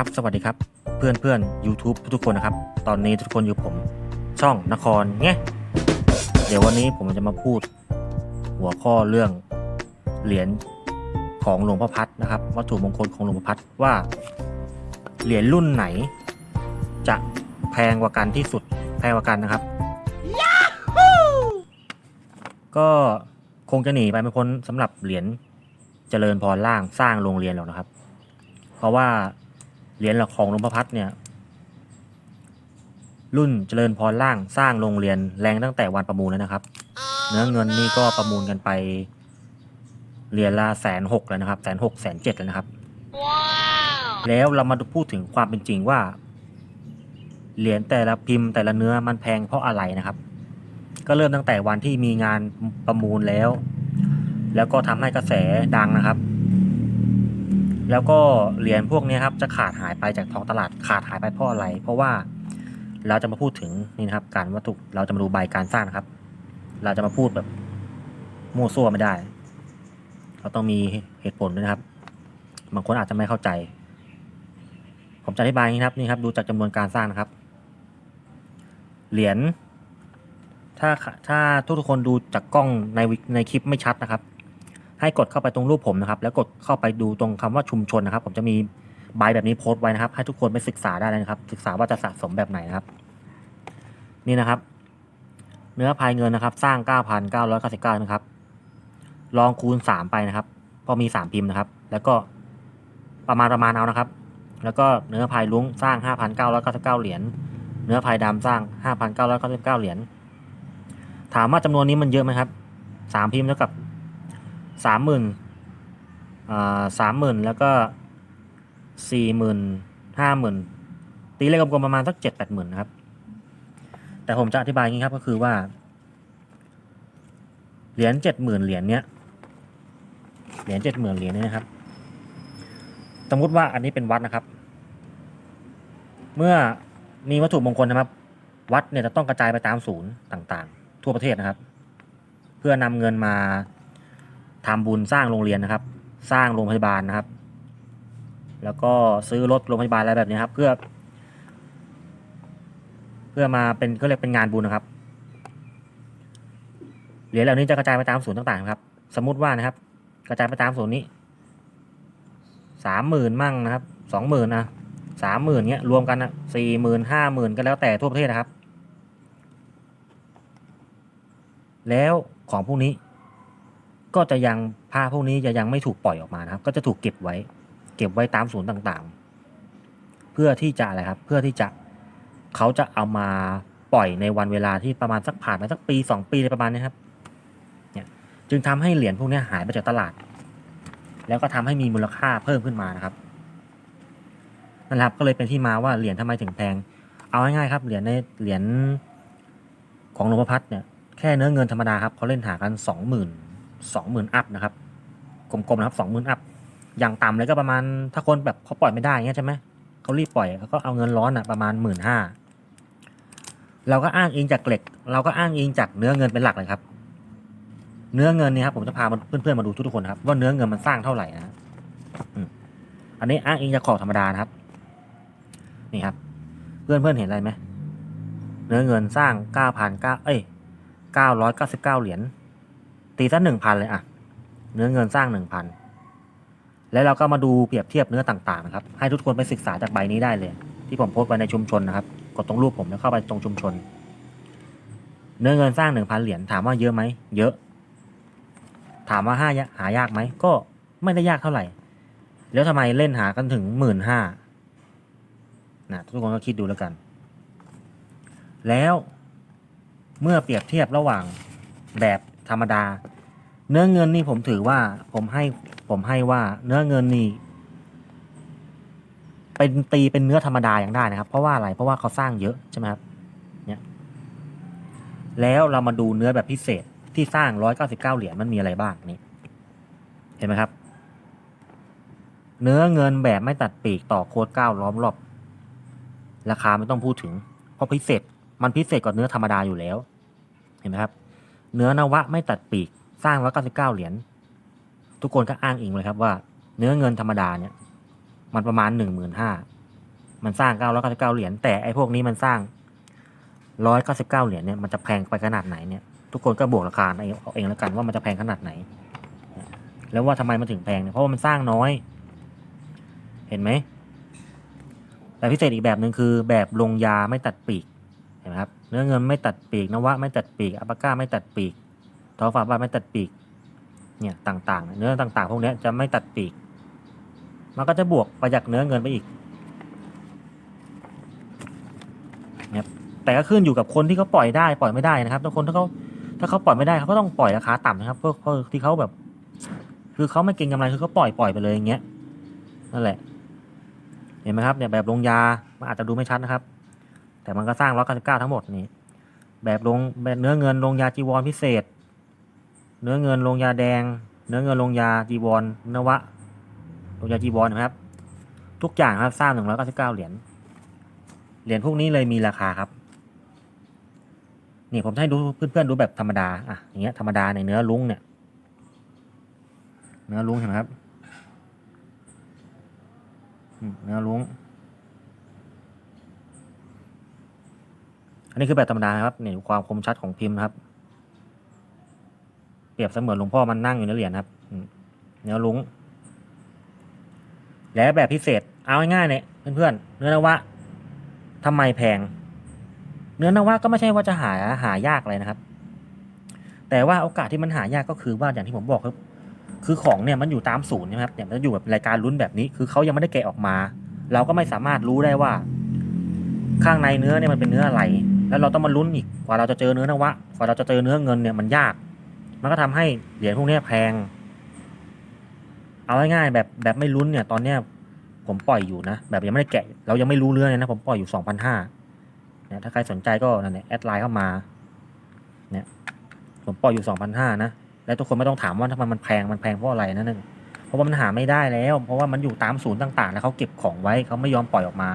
ครับสวัสดีครับเพื่อนเพื่อน YouTube ทุกคนนะครับ ตอนนี้ทุกคนอยู่ผมช่องนครเงี้ยเดี๋ยววันนี้ผมจะมาพูด หัวข้อเรื่องเหรียญของหลวงพ่อพัดนะครับ วัตถุมงคลของหลวงพ่อพัดว่า เหรียญรุ่นไหน จะแพงกว่ากันที่สุดแพงกว่ากันนะครับ ก็คงจะหนีไปไม่พ้นสำหรับเหรียญเจริญพรล่างสร้างโรงเรียนหรอกนะครับ เพราะว่า เหรียญของหลวงพ่อพัดเนี่ย รุ่นเจริญพรล่างสร้างโรงเรียนแรงตั้งแต่วันประมูลแล้วนะครับ เนื้อเงินนี่ก็ประมูลกันไปเหรียญละแสนหกแล้วนะครับแสนหกแสนเจ็ดแล้วนะครับ แล้วเรามาดูพูดถึงความเป็นจริงว่าเหรียญแต่ละพิมพ์แต่ละเนื้อมันแพงเพราะอะไรนะครับ ก็เริ่มตั้งแต่วันที่มีงานประมูลแล้ว แล้วก็ทำให้กระแสดังนะครับ แล้วก็เหรียญพวกนี้ครับจะขาดหายไปจากท้องตลาดขาดหายไปเพราะอะไร เพราะว่าเราจะมาพูดถึงนี่นะครับ การวัตถุเราจะมาดูใบการสร้างครับ เราจะมาพูดแบบมั่วซั่วไม่ได้ เราต้องมีเหตุผลด้วยนะครับ บางคนอาจจะไม่เข้าใจ ผมจะอธิบายงนี้ครับนี่ครับ ดูจากจำนวนการสร้างนะครับ เหรียญถ้าถ้าทุกคนดูจากกล้องในในคลิปไม่ชัดนะครับ ให้กดเข้าไปตรงรูปผมนะครับ แล้วกดเข้าไปดูตรงคำว่าชุมชนนะครับ ผมจะมีใบแบบนี้โพสต์ไว้นะครับ ให้ทุกคนไปศึกษาได้เลยนะครับ ศึกษาว่าจะสะสมแบบไหนนะครับ นี่นะครับ เนื้อพายเงินนะครับ สร้าง 9,999นะครับ ลองคูณ 3 ไปนะครับ พอมี 3 พิมพ์นะครับ แล้วก็ประมาณประมาณเอานะครับ แล้วก็เนื้อพายลุ้งสร้าง 5,999 เหรียญ เนื้อพายดำสร้าง 5,999 เหรียญ ถามว่าจำนวนนี้มันเยอะไหมครับสามพิมพ์เท่ากับ สามหมื่นอ่าสามหมื่นแล้วก็สี่หมื่นห้าหมื่นตีเลขกลมๆประมาณสักเจ็ดแปดหมื่นนะครับ แต่ผมจะอธิบายงี้ครับก็คือว่า เหรียญเจ็ดหมื่นเหรียญเนี้ยเหรียญเจ็ดหมื่นเหรียญเนี้นะครับ สมมติว่าอันนี้เป็นวัดนะครับ เมื่อมีวัตถุมงคลนะครับ วัดเนี่ยจะต้องกระจายไปตามศูนย์ต่างๆ ทั่วประเทศนะครับ เพื่อนำเงินมา ทำบุญสร้างโรงเรียนนะครับ สร้างโรงพยาบาลนะครับ แล้วก็ซื้อรถโรงพยาบาลอะไรแบบนี้ครับ เพื่อ เพื่อมาเป็นก็เรียกเป็นงานบุญนะครับเหรียญเหล่านี้จะกระจายไปตามศูนย์ต่างๆครับ สมมุติว่านะครับ กระจายไปตามศูนย์นี้สามหมื่นมั่งนะครับสองหมื่นนะสามหมื่นเนี้ยรวมกันนะสี่หมื่นห้าหมื่นก็แล้วแต่ทั่วประเทศนะครับ แล้วของพวกนี้ ก็จะยังผ้าพวกนี้จะยังไม่ถูกปล่อยออกมานะครับ ก็จะถูกเก็บไว้ เก็บไว้ตามศูนย์ต่างๆ เพื่อที่จะอะไรครับ เพื่อที่จะเขาจะเอามาปล่อยในวันเวลาที่ประมาณสักผ่านไปสักปีสองปีอะไรประมาณนี้ครับเนี่ยจึงทำให้เหรียญพวกนี้หายไปจากตลาด แล้วก็ทำให้มีมูลค่าเพิ่มขึ้นมานะครับนั่นแหละครับก็เลยเป็นที่มาว่าเหรียญทำไมถึงแพง เอาง่ายๆครับเหรียญในเหรียญของหลวงพ่อพัดเนี่ยแค่เนื้อเงินธรรมดาครับเขาเล่นหากันสองหมื่น สองหมื่นอัพนะครับกลมๆนะครับสองหมื่นอัพอย่างต่ำเลยก็ประมาณถ้าคนแบบเขาปล่อยไม่ได้เงี้ยใช่ไหมเขารีบปล่อยเขาก็เอาเงินร้อนอะประมาณหมื่นห้าเราก็อ้างอิงจากเหล็ก เราก็อ้างอิงจากเนื้อเงินเป็นหลักเลยครับ เนื้อเงินเนี่ยครับผมจะพาเพื่อนๆมาดูทุกๆคนครับ ว่าเนื้อเงินมันสร้างเท่าไหร่นะอันนี้อ้างอิงจากขอบธรรมดานะครับ นี่ครับ เพื่อนๆเห็นอะไรไหมเนื้อเงินสร้างเก้าพันเก้าเอ้ยเก้าร้อยเก้าสิบเก้าเหรียญ ตีซะหนึ่งพันเลยอะเนื้อเงินสร้างหนึ่งพันแล้วเราก็มาดูเปรียบเทียบเนื้อต่างๆนะครับ ให้ทุกคนไปศึกษาจากใบนี้ได้เลย ที่ผมโพสต์ไว้ในชุมชนนะครับ กดตรงรูปผมแล้วเข้าไปตรงชุมชน เนื้อเงินสร้างหนึ่งพันเหรียญถามว่าเยอะไหม เยอะ ถามว่าห้าหายากไหม ก็ไม่ได้ยากเท่าไหร่ แล้วทำไมเล่นหากันถึงหมื่นห้านะทุกคนก็คิดดูแล้วกัน แล้วเมื่อเปรียบเทียบระหว่างแบบ ธรรมดา เนื้อเงินนี่ผมถือว่าผมให้ผมให้ว่าเนื้อเงินนี่เป็นตีเป็นเนื้อธรรมดาอย่างได้นะครับ เพราะว่าอะไรเพราะว่าเขาสร้างเยอะใช่ไหมครับเนี่ยแล้วเรามาดูเนื้อแบบพิเศษที่สร้างร้อยเก้าสิบเก้าเหรียญมันมีอะไรบ้างนี่เห็นไหมครับ เนื้อเงินแบบไม่ตัดปีกต่อโค้ดเก้าล้อมรอบราคาไม่ต้องพูดถึง เพราะพิเศษมันพิเศษกว่าเนื้อธรรมดาอยู่แล้ว เห็นไหมครับ เนื้อนวะไม่ตัดปีกสร้างร้อยเก้าสิบเก้าเหรียญ ทุกคนก็อ้างอิงเลยครับว่า เนื้อเงินธรรมดาเนี่ย มันประมาณหนึ่งหมื่นห้ามันสร้างเก้าร้อยเก้าสิบเก้าเหรียญ แต่ไอ้พวกนี้มันสร้างร้อยเก้าสิบเก้าเหรียญเนี่ย มันจะแพงไปขนาดไหนเนี่ย ทุกคนก็บวกราคาเองเอาเองแล้วกันว่ามันจะแพงขนาดไหน แล้วว่าทำไมมันถึงแพงเนี่ย เพราะว่ามันสร้างน้อย เห็นไหม แต่พิเศษอีกแบบหนึ่งคือแบบลงยาไม่ตัดปีก เนื้อเงินไม่ตัดปีกนวะไม่ตัดปีกอัปปาก้าไม่ตัดปีกทอฟ้าบาไม่ตัดปีกเนี่ยต่างๆ เนื้อต่างๆ พวกนี้จะไม่ตัดปีก มันก็จะบวกประหยัดเนื้อเงินไปอีกเนี่ยแต่ก็ขึ้นอยู่กับคนที่เขาปล่อยได้ปล่อยไม่ได้นะครับทุกคนถ้าเขาถ้าเขาปล่อยไม่ได้เขาก็ต้องปล่อยราคาต่ำนะครับ เพราะเพราะที่เขาแบบ คือเขาไม่เก็งกำไรคือเขาปล่อยปล่อยไปเลยอย่างเงี้ยนั่นแหละ เห็นไหมครับเนี่ยแบบลงยามันอาจจะดูไม่ชัดนะครับ แต่มันก็สร้างร้อยเก้าสิบเก้าทั้งหมดนี่แบบลงแบบเนื้อเงินลงยาจีวรพิเศษ เนื้อเงินลงยาแดง เนื้อเงินลงยาจีวรนวะ ลงยาจีวรนะครับ ทุกอย่างครับสร้างหนึ่งร้อยเก้าสิบเก้าเหรียญ เหรียญพวกนี้เลยมีราคาครับ นี่ผมให้ดูเพื่อนๆดูแบบธรรมดา อะ อย่างเงี้ยธรรมดาในเนื้อลุงเนี่ย เนื้อลุงเห็นไหมครับ เนื้อลุง อันนี้คือแบบธรรมดานะครับนี่ความคมชัดของพิมพ์นะครับ เปรียบเสมือนหลวงพ่อมันนั่งอยู่ในเหรียญครับเนื้อลุงและแบบพิเศษเอาง่ายๆเนี่ยเพื่อนๆเนื้อนวะทำไมแพง เนื้อนวะก็ไม่ใช่ว่าจะหาหายากเลยนะครับ แต่ว่าโอกาสที่มันหายากก็คือว่าอย่างที่ผมบอกครับ คือของเนี่ยมันอยู่ตามศูนย์ใช่ไหมครับเนี่ยมันจะอยู่แบบรายการลุ้นแบบนี้ คือเขายังไม่ได้แกะออกมา เราก็ไม่สามารถรู้ได้ว่า ข้างในเนื้อเนี่ยมันเป็นเนื้ออะไร แล้วเราต้องมาลุ้นอีกกว่าเราจะเจอเนื้อนวะกว่าเราจะเจอเนื้อเงินเนี่ยมันยาก มันก็ทำให้เหรียญพวกนี้แพง เอาง่ายๆแบบแบบไม่ลุ้นเนี่ยตอนเนี้ยผมปล่อยอยู่นะ แบบยังไม่ได้แกะ เรายังไม่รู้เรื่องเลยนะผมปล่อยอยู่สองพันห้าเนี่ยถ้าใครสนใจก็นั่นแหละแอดไลน์เข้ามาเนี่ยผมปล่อยอยู่สองพันห้านะและทุกคนไม่ต้องถามว่าทำไมมันแพงมันแพงเพราะอะไรนั่นเองเพราะว่ามันหาไม่ได้แล้ว เพราะว่ามันอยู่ตามศูนย์ต่างๆ แล้วเขาเก็บของไว้เขาไม่ยอมปล่อยออกมา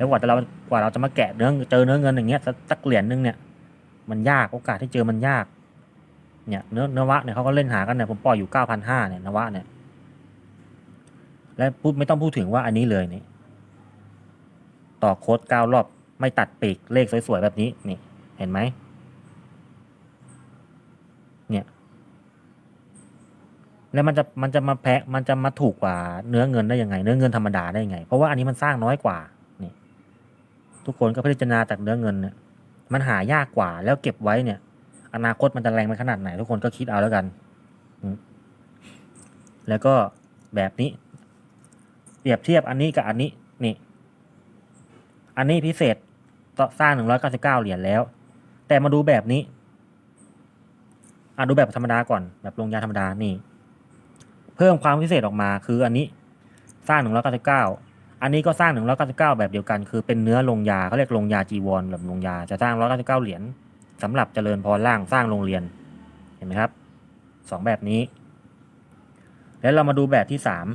แล้วกว่าจะเรากว่าเราจะมาแกะเนื้อเจอเนื้อเงินอย่างเงี้ยสักเหรียญนึงเนี่ย มันยากโอกาสที่เจอมันยากเนี่ยเนื้อเนื้อวะเนี่ยเขาก็เล่นหากันเนี่ยผมปล่อยอยู่เก้าพันห้าเนี่ยนวะเนี่ย และพูดไม่ต้องพูดถึงว่าอันนี้เลยนี่ต่อโค้ดเก้ารอบไม่ตัดปีกเลขสวยๆแบบนี้นี่เห็นไหมเนี่ยแล้วมันจะมันจะมาแพะมันจะมาถูกกว่าเนื้อเงินได้ยังไง เนื้อเงินธรรมดาได้ยังไง เพราะว่าอันนี้มันสร้างน้อยกว่า ทุกคนก็พิจารณาจากเนื้อเงินเนี่ยมันหายากกว่าแล้วเก็บไว้เนี่ย อนาคตมันจะแรงไปขนาดไหน ทุกคนก็คิดเอาแล้วกัน แล้วก็แบบนี้ เปรียบเทียบอันนี้กับอันนี้นี่ อันนี้พิเศษต่อสร้างหนึ่งร้อยเก้าสิบเก้าเหรียญแล้ว แต่มาดูแบบนี้อะดูแบบธรรมดาก่อนแบบลงยาธรรมดานี่ เพิ่มความพิเศษออกมาคืออันนี้สร้างหนึ่งร้อยเก้าสิบเก้า อันนี้ก็สร้างหนึ่งร้อยเก้าสิบเก้าแบบเดียวกัน คือเป็นเนื้อลงยาเขาเรียกลงยาจีวรแบบลงยาจะสร้างร้อยเก้าสิบเก้าเหรียญสำหรับเจริญพรล่างสร้างโรงเรียนเห็นไหมครับสองแบบนี้ แล้วเรามาดูแบบที่สาม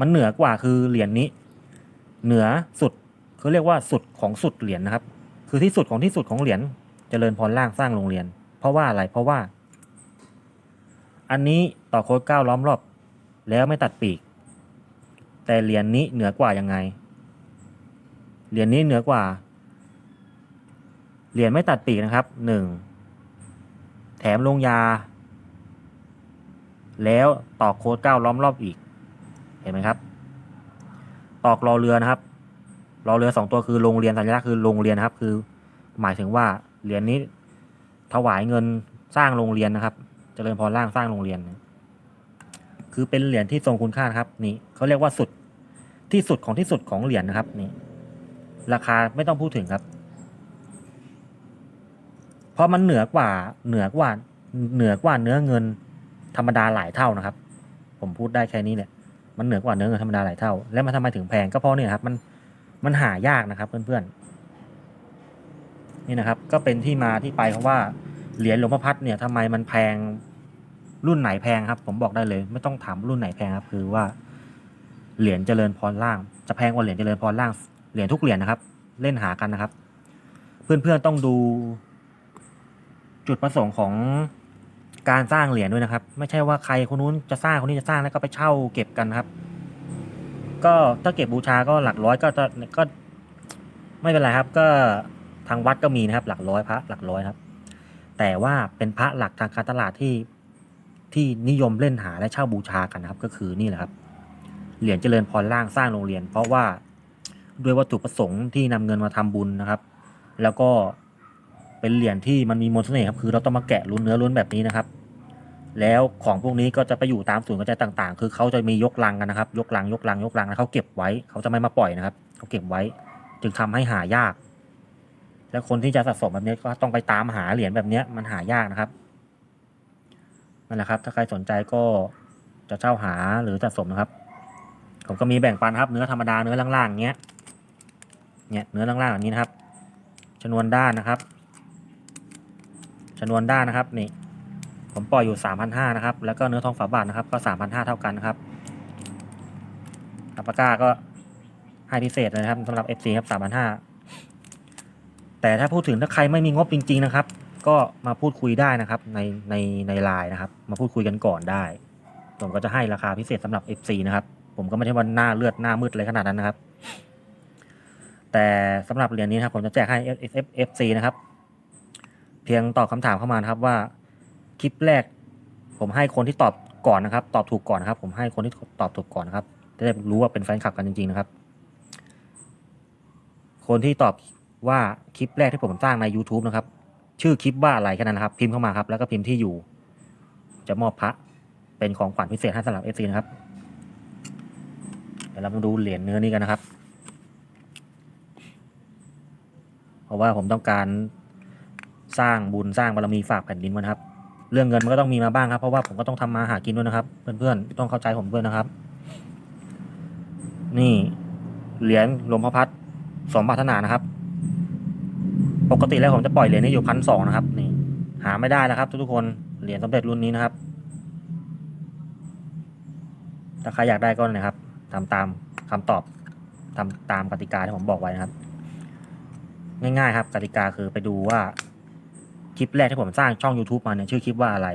มันเหนือกว่าคือเหรียญนี้ เหนือสุดเขาเรียกว่าสุดของสุดเหรียญนะครับ คือที่สุดของที่สุดของเหรียญเจริญพรล่างสร้างโรงเรียน เพราะว่าอะไรเพราะว่า อันนี้ต่อโค้ดเก้าล้อมรอบ แล้วไม่ตัดปีก แต่เหรียญนี้เหนือกว่ายังไง เหรียญนี้เหนือกว่า เหรียญไม่ตัดปีกนะครับหนึ่งแถมลงยา แล้วต่อโค้ดเก้าล้อมรอบอีก เห็นไหมครับ ตอกรอเรือนะครับ รอเรือสองตัวคือโรงเรียนสัญลักษณ์คือโรงเรียนนะครับ คือ หมายถึงว่าเหรียญนี้ถวายเงินสร้างโรงเรียนนะครับเจริญพรล่างสร้างโรงเรียน คือเป็นเหรียญที่ทรงคุณค่าครับนี่เขาเรียกว่าสุดที่สุดของที่สุดของเหรียญนะครับนี่ราคาไม่ต้องพูดถึงครับ เพราะมันเหนือกว่าเหนือกว่าเหนือกว่าเนื้อเงินธรรมดาหลายเท่านะครับ ผมพูดได้แค่นี้เนี่ยมันเหนือกว่าเนื้อเงินธรรมดาหลายเท่า แล้วมันทำไมถึงแพงก็เพราะเนี่ยครับมันมันหายากนะครับ เพื่อนๆนี่นะครับ ก็เป็นที่มาที่ไปของว่าเหรียญหลวงพ่อพัดเนี่ยทำไมมันแพง รุ่นไหนแพงครับ ผมบอกได้เลย ไม่ต้องถามรุ่นไหนแพงครับ คือว่าเหรียญเจริญพรล่าง จะแพงกว่าเหรียญเจริญพรล่างเหรียญทุกเหรียญนะครับ เล่นหากันนะครับ เพื่อนๆต้องดู จุดประสงค์ของการสร้างเหรียญด้วยนะครับ ไม่ใช่ว่าใครคนนู้นจะสร้างคนนี้จะสร้างแล้วก็ไปเช่าเก็บกันครับ ก็ถ้าเก็บบูชาก็หลักร้อยก็จะก็ไม่เป็นไรครับ ก็ทางวัดก็มีนะครับ หลักร้อยพระหลักร้อยครับ แต่ว่าเป็นพระหลักทางการตลาดที่ ที่นิยมเล่นหาและเช่าบูชากันนะครับ ก็คือนี่แหละครับ เหรียญเจริญพรล่างสร้างโรงเรียน เพราะว่าด้วยวัตถุประสงค์ที่นำเงินมาทำบุญนะครับ แล้วก็เป็นเหรียญที่มันมีมนต์เสน่ห์ครับคือเราต้องมาแกะลุ้นเนื้อลุ้นแบบนี้นะครับ แล้วของพวกนี้ก็จะไปอยู่ตามศูนย์กระจายต่าง ๆ คือเขาจะมียกลังกันนะครับ ยกลังยกลังยกลังแล้วเขาเก็บไว้ เขาจะไม่มาปล่อยนะครับเขาเก็บไว้ จึงทำให้หายาก แล้วคนที่จะสะสมแบบนี้ก็ต้องไปตามหาเหรียญแบบนี้มันหายากนะครับ นั่นแหละครับ ถ้าใครสนใจก็จะเช่าหาหรือสะสมนะครับ ผมก็มีแบ่งปันครับ เนื้อธรรมดาเนื้อล่างๆเงี้ย เนี่ยเนื้อล่างๆแบบนี้นะครับชนวนด้านนะครับชนวนด้านนะครับนี่ ผมปล่อยอยู่สามพันห้านะครับ แล้วก็เนื้อทองฝาบาทนะครับ ก็สามพันห้าเท่ากันนะครับอัปปาก้าก็ให้พิเศษเลยนะครับสำหรับ FC ครับสามพันห้าแต่ถ้าพูดถึงถ้าใครไม่มีงบจริง ๆ นะครับ ก็มาพูดคุยได้นะครับ ในในในไลน์นะครับ มาพูดคุยกันก่อนได้ ผมก็จะให้ราคาพิเศษสำหรับ FC นะครับ ผมก็ไม่ใช่ว่าหน้าเลือดหน้ามืดเลยขนาดนั้นนะครับ แต่สำหรับเหรียญนี้นะครับ ผมจะแจกให้ F FC นะครับ เพียงตอบคำถามเข้ามานะครับว่าคลิปแรก ผมให้คนที่ตอบก่อนนะครับ ตอบถูกก่อนนะครับ ผมให้คนที่ตอบถูกก่อนนะครับจะได้รู้ว่าเป็นแฟนคลับกันจริงๆนะครับ คนที่ตอบว่าคลิปแรกที่ผมสร้างใน YouTube นะครับ ชื่อคลิปว่าอะไรแค่นั้นนะครับ พิมพ์เข้ามาครับ แล้วก็พิมพ์ที่อยู่ จะมอบพระเป็นของขวัญพิเศษให้สำหรับ FC นะครับเดี๋ยวเรามาดูเหรียญเนื้อนี้กันนะครับ เพราะว่าผมต้องการสร้างบุญสร้างบารมีฝากแผ่นดินไว้นะครับ เรื่องเงินมันก็ต้องมีมาบ้างครับ เพราะว่าผมก็ต้องทำมาหากินด้วยนะครับ เพื่อนๆต้องเข้าใจผมด้วยนะครับ นี่เหรียญหลวงพ่อพัดสมปรารถนานะครับ ปกติแล้วผมจะปล่อยเหรียญนี้อยู่พันสองนะครับนี่หาไม่ได้แล้วครับ ทุกๆคนเหรียญสมเด็จรุ่นนี้นะครับ ถ้าใครอยากได้ก็นะครับทำตามคำตอบทำตามกติกาที่ผมบอกไว้นะครับ ง่ายๆครับกติกาคือไปดูว่าคลิปแรกที่ผมสร้างช่อง YouTube มาเนี่ยชื่อคลิปว่าอะไร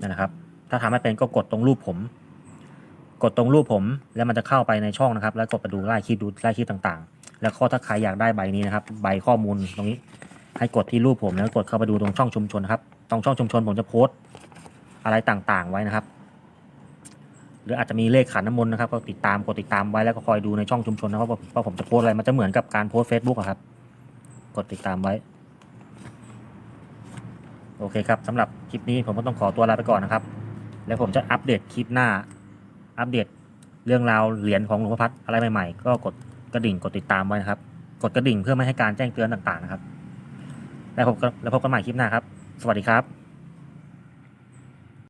นั่นนะครับ ถ้าทำไม่เป็นก็กดตรงรูปผม กดตรงรูปผม แล้วมันจะเข้าไปในช่องนะครับ แล้วกดไปดูไล่คลิปดูไล่คลิปต่างๆ แล้วก็ถ้าใครอยากได้ใบนี้นะครับ ใบข้อมูลตรงนี้ ให้กดที่รูปผมแล้วกดเข้าไปดูตรงช่องชุมชนครับ ตรงช่องชุมชนผมจะโพสต์อะไรต่างๆ ไว้นะครับ หรืออาจจะมีเลขขันน้ำมนต์นะครับ ก็ติดตามกดติดตามไว้แล้วก็คอยดูในช่องชุมชนนะครับว่าว่าผมจะโพสอะไรมันจะเหมือนกับการโพสต์ Facebook อะครับ กดติดตามไว้ โอเคครับสำหรับคลิปนี้ผมก็ต้องขอตัวลาไปก่อนนะครับ แล้วผมจะอัปเดตคลิปหน้า อัปเดตเรื่องราวเหรียญของหลวงพ่อพัดอะไรใหม่ๆ ก็กด กระดิ่งกดติดตามไว้นะครับ กดกระดิ่งเพื่อไม่ให้การแจ้งเตือนต่างๆนะครับ แล้วพบกันแล้วพบกันใหม่คลิปหน้าครับ สวัสดีครับ